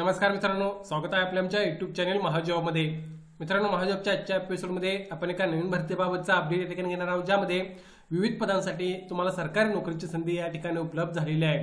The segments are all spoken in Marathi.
नमस्कार मित्रांनो स्वागत आहे आपल्या आमच्या युट्यूब चॅनल महाजॉबमध्ये मित्रांनो महाजॉबच्या आजच्या एपिसोडमध्ये आपण एका नवीन भरतीबाबतचा अपडेट या ठिकाणी घेणार आहोत ज्यामध्ये विविध पदांसाठी तुम्हाला सरकारी नोकरीची संधी या ठिकाणी उपलब्ध झालेली आहे.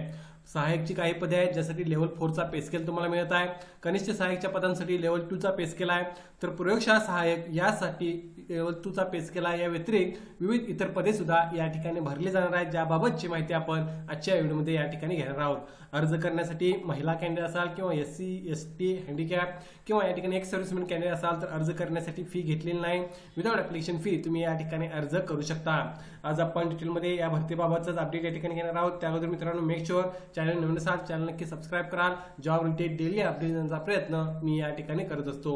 सहाय्यकची काही पदे आहेत ज्यासाठी लेवल फोरचा पेस्केल तुम्हाला मिळत आहे. कनिष्ठ सहाय्यकच्या पदांसाठी लेवल टूचा पेस्केल आहे. तर प्रयोगशाळा सहाय्यक यासाठी लेवल टूचा पेस्केल आहे. या व्यतिरिक्त विविध इतर पदे सुद्धा या ठिकाणी भरली जाणार आहेत. ज्याबाबतची माहिती आपण आजच्या व्हिडिओमध्ये या ठिकाणी घेणार आहोत. अर्ज करण्यासाठी महिला कॅन्डिडेट असाल किंवा S C S T handicap किंवा या ठिकाणी एक्स सर्व्हिसमॅन कॅन्डिडेट असाल तर अर्ज करण्यासाठी फी घेतलेली नाही. विदाउट ॲप्लिकेशन फी तुम्ही या ठिकाणी अर्ज करू शकता. आज आपण डिटेलमध्ये या भरतीबाबतचाच अपडेट या ठिकाणी घेणार आहोत. त्याबद्दल मित्रांनो मेक शुअर चॅनल नवीन असाल चॅनल नक्की सबस्क्राईब कराल जॉब रिलेटेड डेली अपडेट देण्याचा प्रयत्न मी या ठिकाणी करत असतो.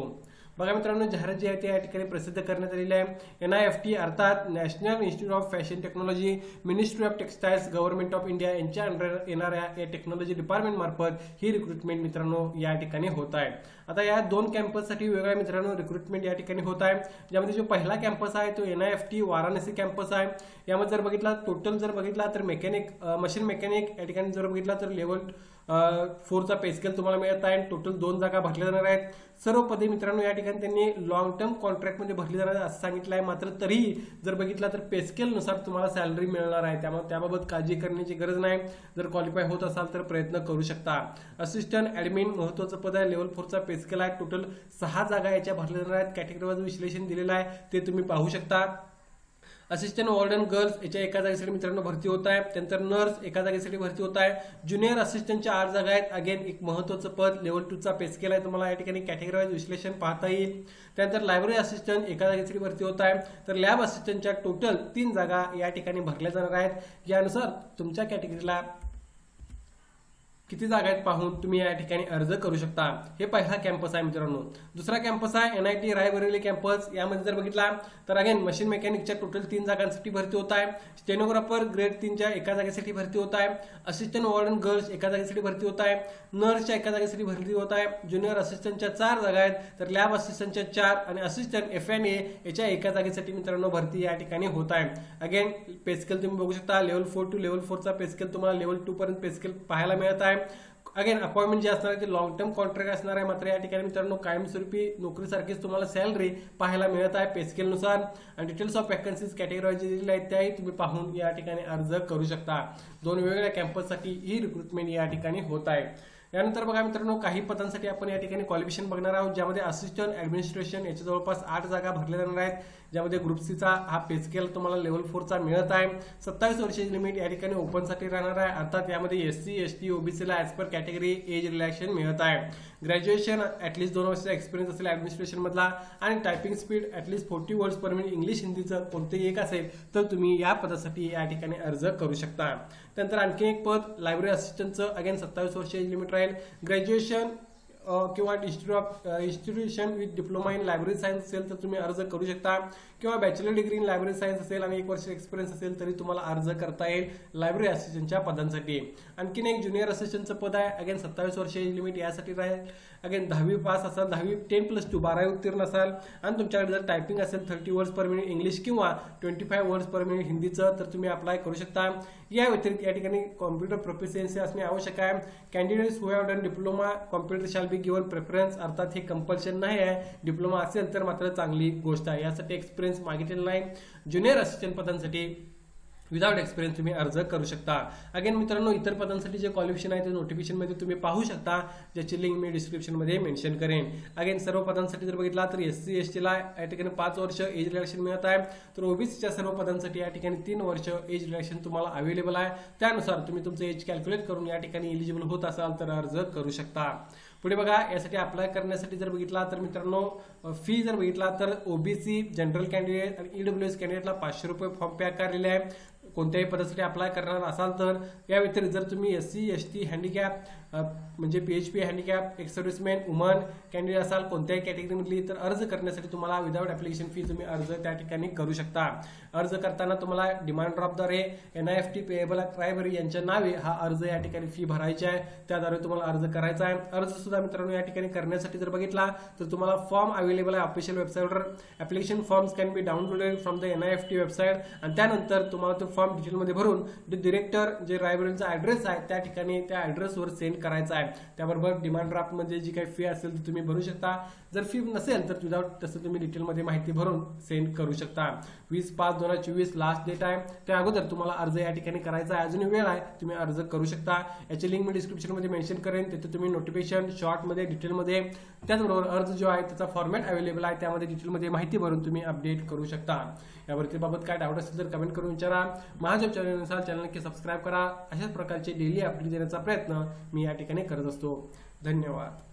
बघा मित्रांनो जाहिरात जी आहे ती या ठिकाणी प्रसिद्ध करण्यात आलेली आहे. एन आय एफ टी अर्थात national institute of fashion technology ministry of textiles government of India यांच्या अंडर येणाऱ्या या टेक्नॉलॉजी डिपार्टमेंट मार्फत ही रिक्रुटमेंट मित्रांनो या ठिकाणी होत आहे. आता या दोन कॅम्पससाठी वेगळ्या मित्रांनो रिक्रुटमेंट या ठिकाणी होत आहे. ज्यामध्ये जो पहिला कॅम्पस आहे तो N I F T Varanasi campus आहे. यामध्ये जर बघितला टोटल जर बघितला तर मेकॅनिक मशीन मेकॅनिक या ठिकाणी जर बघितला तर लेवल फोरचा पे स्केल तुम्हाला मिळत आहे. टोटल दोन जागा भरल्या जाणार आहेत. सर्व पदे मित्रांनो या ठिकाणी त्यांनी लॉंग टर्म कॉन्ट्रॅक्टमध्ये भरली जाणार आहे असं सांगितलं आहे. मात्र तरीही जर बघितला तर पेस्केलनुसार तुम्हाला सॅलरी मिळणार आहे. त्यामुळे त्याबाबत काळजी करण्याची गरज नाही. जर क्वालिफाय होत असाल तर प्रयत्न करू शकता. असिस्टंट ऍडमिन महत्वाचं पद आहे. लेवल फोरचा पेस्केल आहे. टोटल सहा जागा याच्या भरल्या जाणार आहेत. कॅटेगरी विश्लेषण दिलेलं आहे. ते तुम्ही पाहू शकता. असिस्टंट वॉर्डन गर्ल्स याच्या एका जागेसाठी मित्रांनो भरती होत आहे. त्यानंतर नर्स एका जागेसाठी भरती होत आहे. ज्युनियर असिस्टंटच्या आठ जागा आहेत. अगेन एक महत्वाचं पद लेवल टूचा पे स्केल आहे तुम्हाला या ठिकाणी कॅटेगरी वाईज विश्लेषण पाहता येईल. त्यानंतर लायब्ररी असिस्टंट एका जागेसाठी भरती होत आहे. तर लॅब असिस्टंटच्या टोटल तीन जागा या ठिकाणी भरल्या जाणार आहेत. यानुसार तुमच्या कॅटेगरीला किती जागा आहेत पाहून तुम्ही या ठिकाणी अर्ज करू शकता. हे पहिला कॅम्पस आहे मित्रांनो. दुसरा कॅम्पस आहे N I T Raebareli campus यामध्ये जर बघितला तर अगेन मशीन मेकॅनिकच्या टोटल तीन जागांसाठी भरती होत आहे. स्टेनोग्राफर ग्रेड तीनच्या एका जागेसाठी भरती होत आहे. असिस्टंट वॉर्डन गर्ल्स एका जागेसाठी भरती होत आहे. नर्सच्या एका जागेसाठी भरती होत आहे. ज्युनियर असिस्टंटच्या चार जागा आहेत. तर लॅब असिस्टंटच्या चार आणि असिस्टंट एफ एन ए याच्या एका जागेसाठी मित्रांनो भरती या ठिकाणी होत आहे. अगेन पेस्केल तुम्ही बघू शकता. लेवल फोर टू लेवल फोरचा पेस्केल तुम्हाला लेवल टू पर्यंत पेस्केल पाहायला मिळत आहे. अगेन अपॉइंटमेंट जे असणार आहे ते लॉंग टर्म कॉन्ट्रॅक्ट असणार आहे. मात्र या ठिकाणी मित्रांनो कायमस्वरूपी नोकरीसारखीच तुम्हाला सॅलरी पाहायला मिळत आहे. पेस्केलनुसार आणि डिटेल्स ऑफ वॅकन्सीज कॅटेगरी जे आहेत त्याही तुम्ही पाहून या ठिकाणी अर्ज करू शकता. दोन वेगवेगळ्या कॅम्पससाठी ही रिक्रुटमेंट या ठिकाणी होत आहे. यानंतर बघा मित्रांनो काही पदांसाठी आपण या ठिकाणी क्वालिफिकेशन बघणार आहोत ज्यामध्ये असिस्टंट ऍडमिनिस्ट्रेशन याच्या जवळपास आठ जागा भरल्या जाणार आहेत. ज्यामध्ये ग्रुप सीचा हा पे स्केल तुम्हाला लेवल फोरचा मिळत आहे. सत्तावीस वर्षाची लिमिट या ठिकाणी ओपनसाठी राहणार आहे. अर्थात यामध्ये S C S T ओबीसीला as per category age relaxation मिळत आहे. ग्रॅज्युएशन ॲटलीस्ट दोन वर्षाचा एक्सपिरियन्स असेल ॲडमिनिस्ट्रेशनमधला आणि typing speed at least forty words per minute English हिंदीचं कोणतेही एक असेल तर तुम्ही या पदासाठी या ठिकाणी अर्ज करू शकता. त्यानंतर आणखी एक पद लायब्ररी असिस्टंटचं अगेन सत्तावीस वर्षाची लिमिट राहील ग्रॅज्युएशन किंवा institute of institution with diploma in library science असेल तर तुम्ही अर्ज करू शकता. किंवा bachelor degree in library science असेल आणि एक वर्ष एक्सपिरियन्स असेल तरी तुम्हाला अर्ज करता येईल लायब्ररी असिस्टंटच्या पदांसाठी. आणखीन एक ज्युनियर असिस्टंटचं पद आहे. अगेन सत्तावीस वर्षाची लिमिट यासाठी राहील. अगेन दहावी पास असाल दहावी टेन प्लस टू बारावी उत्तीर्ण असाल. आणि तुमच्याकडे जर टायपिंग असेल thirty words per minute English किंवा twenty five words per minute हिंदीचं तर तुम्ही अप्लाय करू शकता. या व्यतिरिक्त या ठिकाणी कॉम्प्युटर प्रोफिशियन्सी असणे आवश्यक आहे. Candidates who have done diploma computer shall be given preference अर्थात हे कंपल्शन नाही आहे. डिप्लोमा असेल तर मात्र चांगली गोष्ट आहे. यासाठी एक्सपिरियन्स मागितलेला नाही. ज्युनियर असिस्टंट पदांसाठी विदाउट एक्सपिरियन्स तुम्ही अर्ज करू शकता. अगेन मित्रांनो इतर पदांसाठी जे क्वालिफिकेशन आहे ते नोटिफिकेशनमध्ये तुम्ही पाहू शकता. ज्याची लिंक मी डिस्क्रिप्शनमध्ये मेन्शन करेन. अगेन सर्व पदांसाठी जर बघितला तर एस सी एस टीला या ठिकाणी पाच वर्ष एज रिलॅक्शन मिळत आहे. तर ओबीसीच्या सर्व पदांसाठी या ठिकाणी तीन वर्ष एज रिलॅक्शन तुम्हाला अवेलेबल आहे. त्यानुसार तुम्ही तुमचं एज कॅल्क्युलेट करून या ठिकाणी एलिजिबल होत असाल तर अर्ज करू शकता. पुढे बघा यासाठी अप्लाय करण्यासाठी जर बघितला तर मित्रांनो फी जर बघितला तर ओबीसी जनरल कॅन्डिडेट आणि ईडब्ल्यू एस कॅन्डिडेटला पाचशे रुपये फॉर्म पॅक केलेले आहे. कोणत्याही पदासाठी अप्लाय करणार असाल तर या व्यतिरिक्त जर तुम्ही S C S T handicap म्हणजे पी एच पी हँडिकॅप एक सर्व्हिसमॅन वुमन कॅन्डिडेट असाल कोणत्याही कॅटेगरीमधली तर अर्ज करण्यासाठी तुम्हाला विदाउट ॲप्लिकेशन फी तुम्ही अर्ज त्या ठिकाणी करू शकता. अर्ज करताना तुम्हाला demand ड्रॉपद्वारे N I F T payable ट्रायबरी यांच्या नावे हा अर्ज या ठिकाणी फी भरायची आहे. त्याद्वारे तुम्हाला अर्ज करायचा आहे. अर्ज सुद्धा मित्रांनो या ठिकाणी करण्यासाठी जर बघितला तर तुम्हाला फॉर्म अवेलेबल आहे ऑफिशियल वेबसाईटवर application forms can be downloaded from the N I F T website आणि त्यानंतर तुम्हाला तो फॉर्म डिटेलमध्ये भरून डिरेक्टर जे लायब्ररीचा ॲड्रेस आहे त्या ठिकाणी त्या ॲड्रेसवर सेंड करायचा आहे. त्याबरोबर डिमांड ड्राफ्ट म्हणजे जी काही फी असेल ती तुम्ही भरू शकता. जर फी नसेल तर विदाउट तसं तुम्ही डिटेलमध्ये माहिती भरून सेंड करू शकता. वीस पाच दोन हजार चोवीस लास्ट डेट आहे. त्या अगोदर तुम्हाला अर्ज या ठिकाणी करायचा आहे. अजूनही वेळ आहे. तुम्ही अर्ज करू शकता. याची लिंक मी डिस्क्रिप्शनमध्ये मेन्शन करेन. तिथे तुम्ही नोटिफिकेशन शॉर्टमध्ये डिटेलमध्ये त्याचबरोबर अर्ज जो आहे त्याचा फॉर्मॅट अवेलेबल आहे. त्यामध्ये डिटेलमध्ये माहिती भरून तुम्ही अपडेट करू शकता. यावरती बाबत काय डाऊट असेल तर कमेंट करून विचारा. महाजॉब चॅनलनुसार चॅनल नक्की सबस्क्राईब करा. अशाच प्रकारचे डेली अपडेट देण्याचा प्रयत्न मी या ठिकाणी करत असतो. धन्यवाद.